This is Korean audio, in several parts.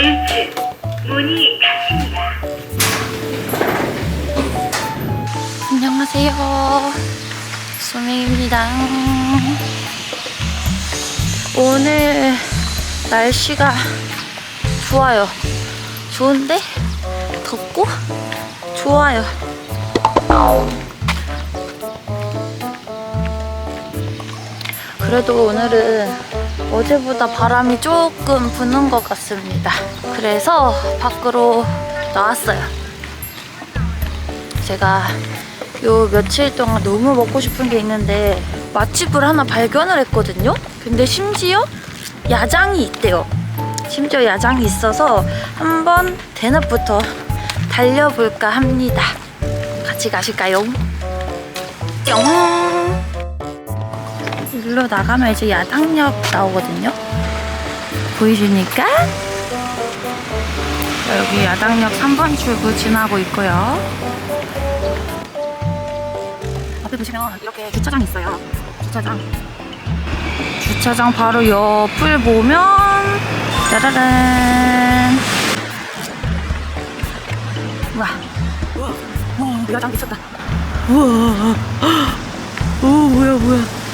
1층 문이 닫힙니다. 안녕하세요. 소매입니다. 오늘 날씨가 좋아요. 좋은데 덥고 좋아요. 그래도 오늘은 어제보다 바람이 조금 부는 것 같습니다. 그래서 밖으로 나왔어요. 제가 요 며칠 동안 너무 먹고 싶은 게 있는데 맛집을 하나 발견을 했거든요. 근데 심지어 야장이 있대요. 심지어 야장이 있어서 한번 대낮부터 달려볼까 합니다. 같이 가실까요? 뿅! 일로 나가면 이제 야당역 나오거든요. 보이십니까? 여기 야당역 3번 출구 지나고 있고요. 앞에 보시면 이렇게 주차장 있어요. 주차장. 주차장 바로 옆을 보면 짜라란. 우와. 우와, 야장 미쳤다. 우와. 오, 뭐야, 뭐야.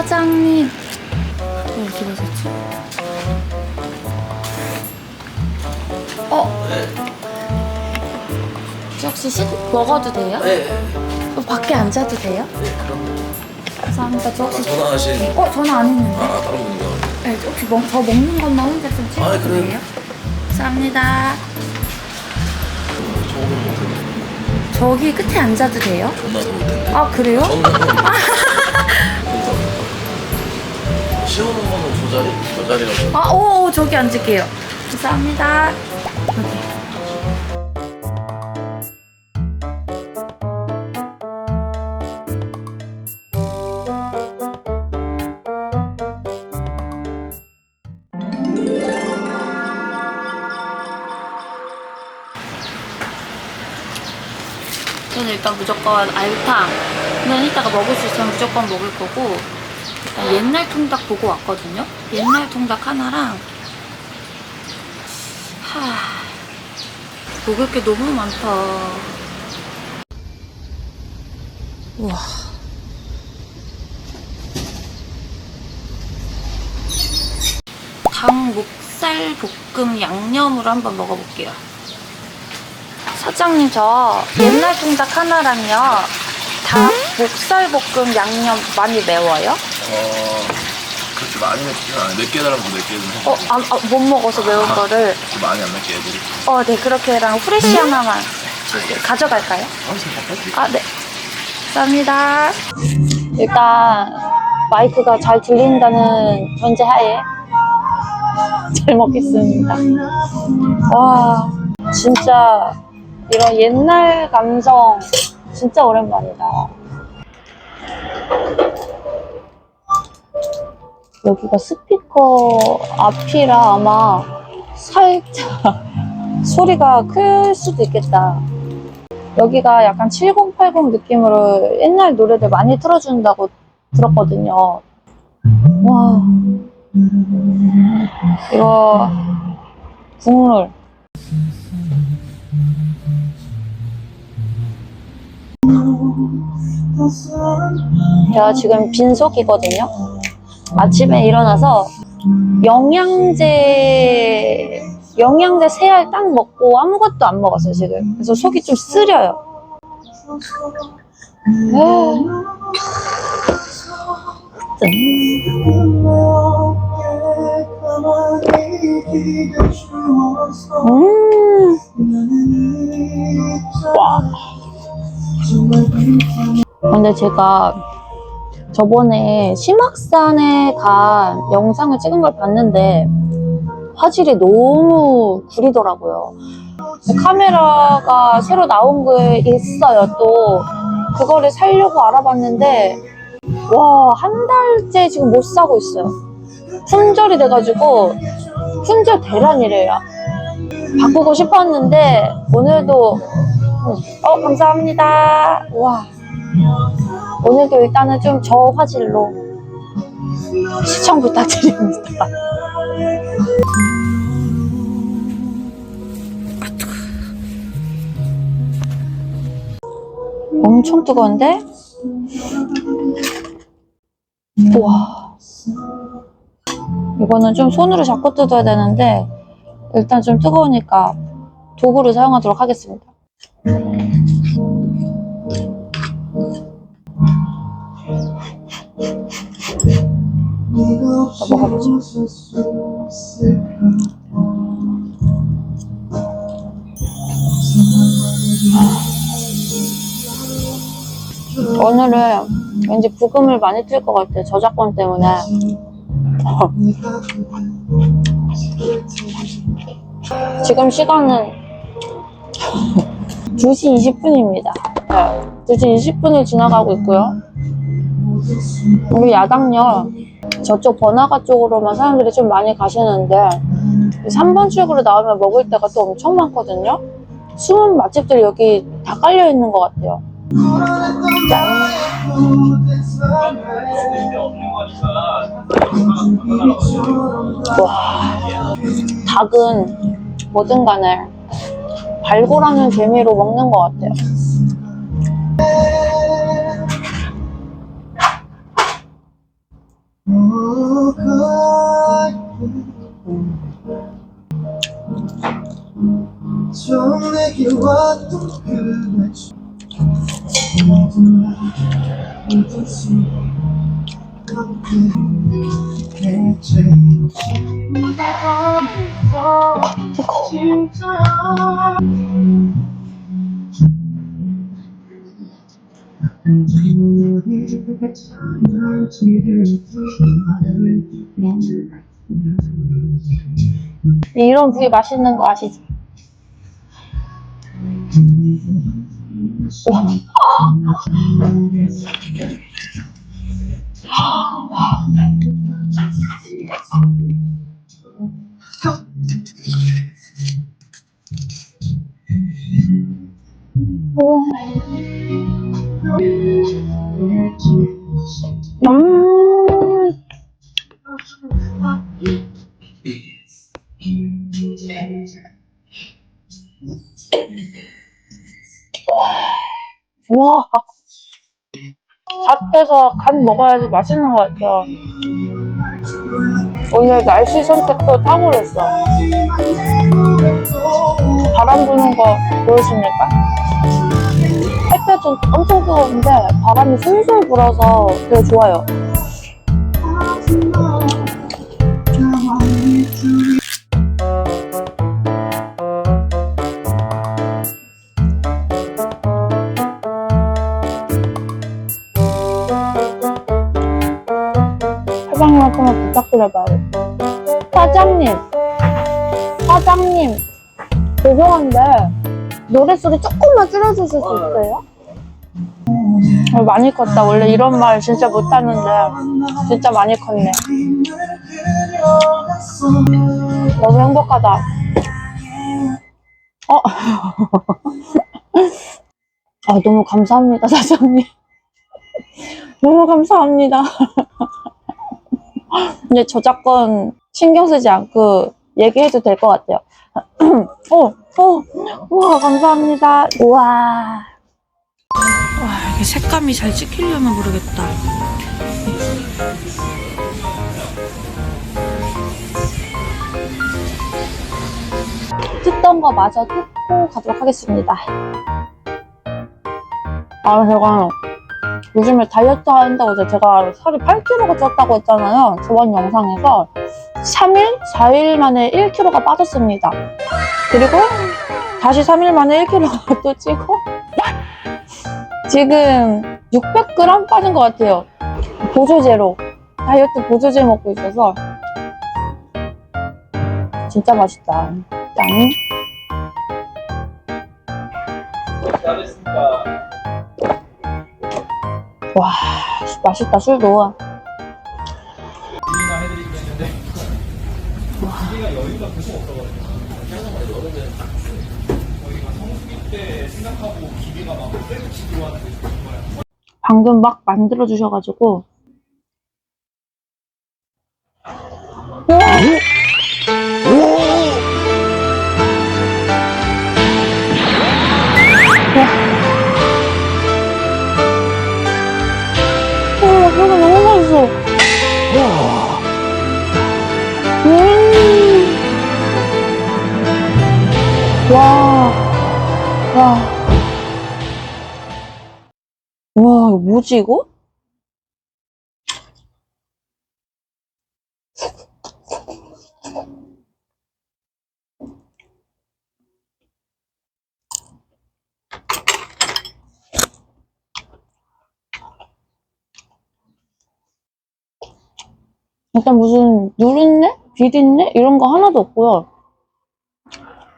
사장님. 왜 어디 가셨지? 어? 저 혹시 식 먹어도 돼요? 네, 어, 밖에 앉아도 돼요? 네, 그럼 감사합니다. 저 혹시 전화하신 어 전화 안 했는데. 아 다른 분인가? 네, 혹시 먹, 저 먹는 것만 혼자 좀 아, 찍어도 그래요? 돼요? 감사합니다. 뭐 저기 끝에 앉아도 돼요? 더울 텐데. 아 그래요? 저는 시원한 거는 저 자리, 저 자리라고. 아, 오, 오, 저기 앉을게요. 감사합니다. 여기. 저는 일단 무조건 알탕은 이따가 먹을 수 있으면 무조건 먹을 거고 옛날 통닭 보고 왔거든요. 옛날 통닭 하나랑 하 먹을 게 너무 많다. 우와. 닭 목살 볶음 양념으로 한번 먹어볼게요. 사장님 저 옛날 통닭 하나랑요. 닭 목살 볶음 양념 많이 매워요? 어, 그렇게 많이 맵진 않아요. 몇개 달라고 몇개 좀 어, 해주세요. 아, 아, 못 먹어서 매운 거를. 그렇게 많이 안 맵게 해드릴게요. 어, 네, 그렇게랑 후레쉬 하나만 주세요. 가져갈까요? 바꿔드릴게요. 아, 네. 감사합니다. 일단, 마이크가 잘 들린다는 전제하에 잘 먹겠습니다. 와, 진짜, 이런 옛날 감성, 진짜 오랜만이다. 여기가 스피커 앞이라 아마 살짝 소리가 클 수도 있겠다. 여기가 약간 7080 느낌으로 옛날 노래들 많이 틀어준다고 들었거든요. 와. 이거, 국물. 제가 지금 빈속이거든요. 아침에 일어나서 영양제 영양제 세 알 딱 먹고 아무것도 안 먹었어요 지금 그래서 속이 좀 쓰려요 아. 음. 와. 근데 제가 저번에 심악산에 간 영상을 찍은 걸 봤는데 화질이 너무 구리더라고요. 카메라가 새로 나온 게 있어요. 또 그거를 살려고 알아봤는데 와 한 달째 지금 못 사고 있어요. 품절이 돼가지고 훈저 대란이래요. 바꾸고 싶었는데 오늘도 어 감사합니다. 와 오늘도 일단은 좀 저화질로 시청 부탁드립니다. 엄청 뜨거운데? 우와. 이거는 좀 손으로 잡고 뜯어야 되는데, 일단 좀 뜨거우니까 도구를 사용하도록 하겠습니다. 먹어보자. 오늘은 왠지 부금을 많이 틀것 같아. 저작권 때문에. 지금 시간은 2시 20분입니다. 네, 2시 20분을 지나가고 있고요. 우리 야당역 저쪽 번화가 쪽으로만 사람들이 좀 많이 가시는데 3번 출구로 나오면 먹을 데가 또 엄청 많거든요. 숨은 맛집들이 여기 다 깔려 있는 것 같아요. 와, 닭은 뭐든 간에 발굴하는 재미로 먹는 것 같아요. 좀 내게 왔던 그날 이런 부위 맛있는 거 아시죠? 음. 와. 밭에서 간 먹어야지 맛있는 것 같아요. 오늘 날씨 선택도 탁월했어. 바람 부는 거 보이십니까? 햇볕은 엄청 뜨거운데 바람이 솔솔 불어서 되게 좋아요. 한번 부탁드려봐요. 사장님, 사장님, 죄송한데 노래소리 조금만 줄여주실 수 있어요? 어, 많이 컸다. 원래 이런 말 진짜 못하는데 진짜 많이 컸네. 너무 행복하다. 어? 아, 너무 감사합니다, 사장님. 너무 감사합니다. 이제 저작권 신경 쓰지 않고 얘기해도 될 것 같아요. 어, 어, 우와, 감사합니다. 우와. 와, 이게 색감이 잘 찍히려나 모르겠다. 뜯던 거 마저 뜯고 가도록 하겠습니다. 아, 제가 요즘에 다이어트 한다고 제가 살이 8kg가 쪘다고 했잖아요. 저번 영상에서 3일, 4일 만에 1kg가 빠졌습니다. 그리고 다시 3일 만에 1kg가 또 찌고 지금 600g 빠진 것 같아요. 보조제로 다이어트 보조제 먹고 있어서 진짜 맛있다. 짠. 와, 맛있다. 술도. 방금 막 만들어 주셔가지고 와, 와, 와. 와, 뭐지, 이거? 일단 무슨 누린내? 비린내? 이런 거 하나도 없고요.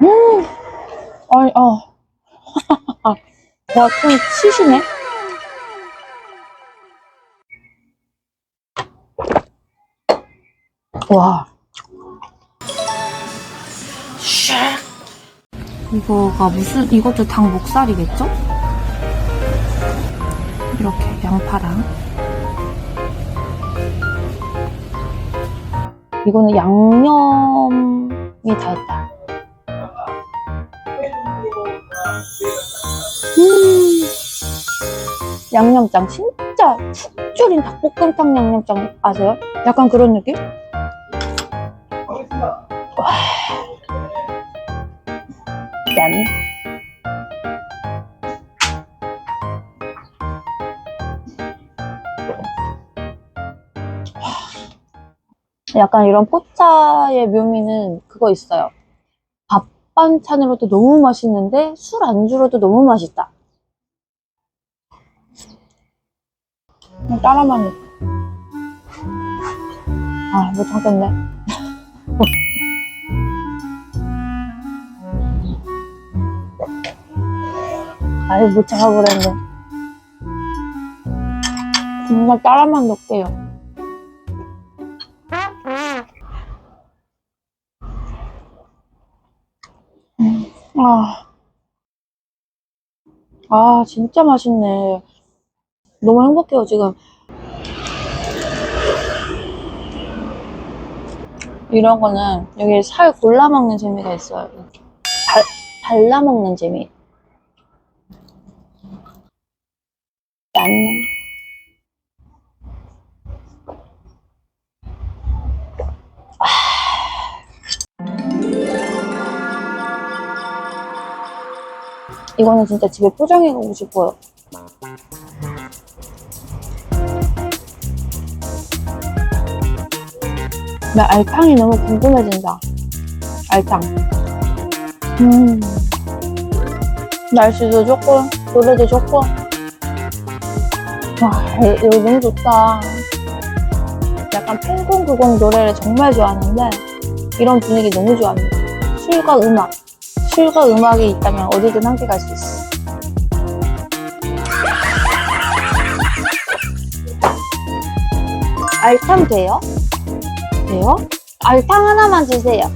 음, 아니, 아. 와, 좀 치시네? 와. 이거가 무슨, 이것도 닭 목살이겠죠? 이렇게 양파랑. 이거는 양념이 다 있다. 음, 양념장 진짜 푹 졸인 닭볶음탕 양념장 아세요? 약간 그런 느낌? 와. 짠. 약간 이런 포차의 묘미는 그거 있어요. 밥 반찬으로도 너무 맛있는데 술 안주로도 너무 맛있다. 그냥 따라만 먹. 아, 못 참겠네. 아유, 못 참아버렸네. 정말 따라만 넣을게요. 아, 아, 진짜 맛있네. 너무 행복해요, 지금. 이런 거는 여기 살 골라 먹는 재미가 있어요. 발, 발라 먹는 재미. 짠. 이거는 진짜 집에 포장해 가고 싶어요. 나 알탕이 너무 궁금해진다. 알탕. 음. 날씨도 좋고, 노래도 좋고. 와, 이- 이거 너무 좋다. 약간 팬콩90 노래를 정말 좋아하는데, 이런 분위기 너무 좋아합니다. 술과 음악. 술과 음악이 있다면 어디든 함께 갈 수 있어. 알탕 돼요? 돼요? 알탕 하나만 주세요.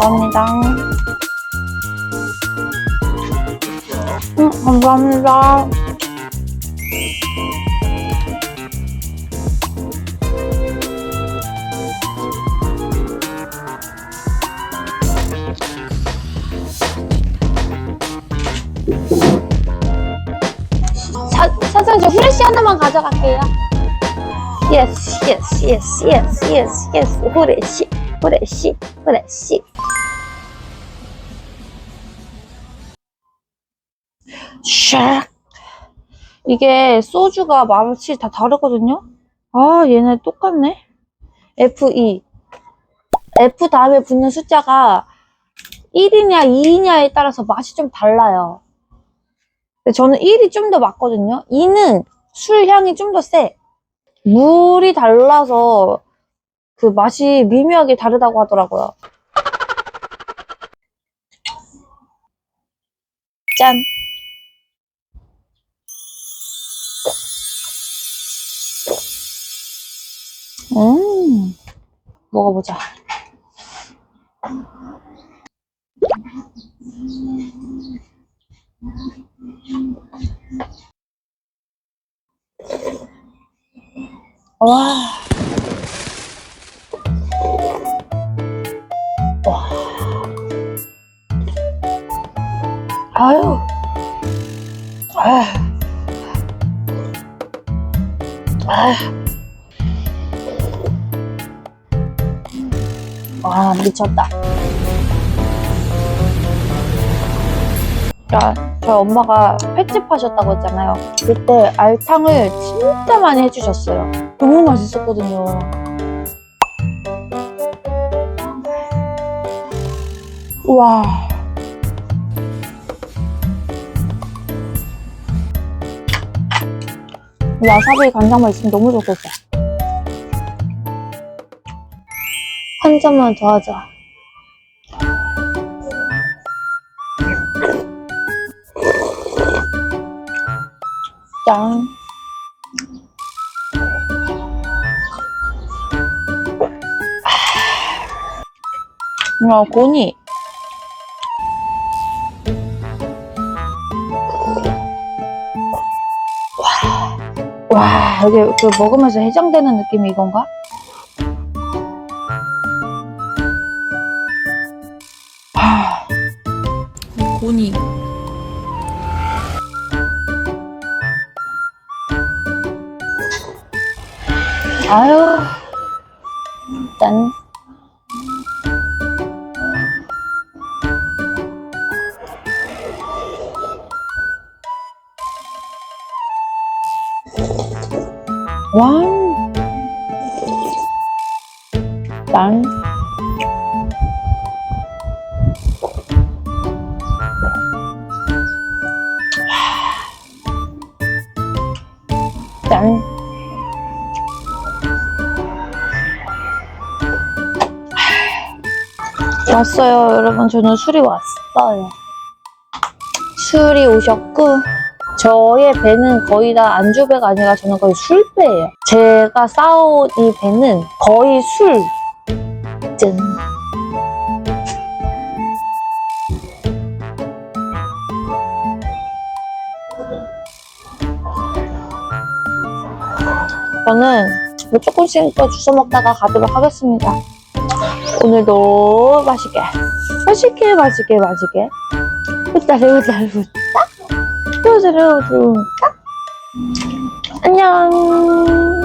감사합니다. 음, 감사합니다. 후레쉬 하나만 가져갈게요. Yes, yes, yes, yes, yes, yes. 후레쉬, 후레쉬, 후레쉬. 샥. 이게 소주가 맛이 다 다르거든요? 아, 얘네 똑같네? F2. F 다음에 붙는 숫자가 1이냐 2이냐에 따라서 맛이 좀 달라요. 근데 저는 1이 좀 더 맞거든요. 2는 술 향이 좀 더 세. 물이 달라서 그 맛이 미묘하게 다르다고 하더라고요. 짠. 음. 먹어보자. 와. 와. 아유. 아. 아. 와, 미쳤다. 야, 저 엄마가 횟집 하셨다고 했잖아요. 그때 알탕을 진짜 많이 해주셨어요. 너무 맛있었거든요. 와. 와사비 간장만 있으면 너무 좋겠다. 한 잔만 더 하자. 짠. 야, 고니. 와, 와, 여기 그 먹으면서 해장되는 느낌이 이건가? 왕. 짠. 짠. 왔어요, 여러분. 저는 술이 왔어요. 술이 오셨고, 저의 배는 거의 다 안주배가 아니라 저는 거의 술배예요. 제가 쌓아온 이 배는 거의 술. 짠. 저는 뭐 조금씩 더 주워 먹다가 가도록 하겠습니다. 오늘도 맛있게, 맛있게, 맛있게, 맛있게. 후다리, 후다리, 후딱. 후 후다리, 후딱. 안녕.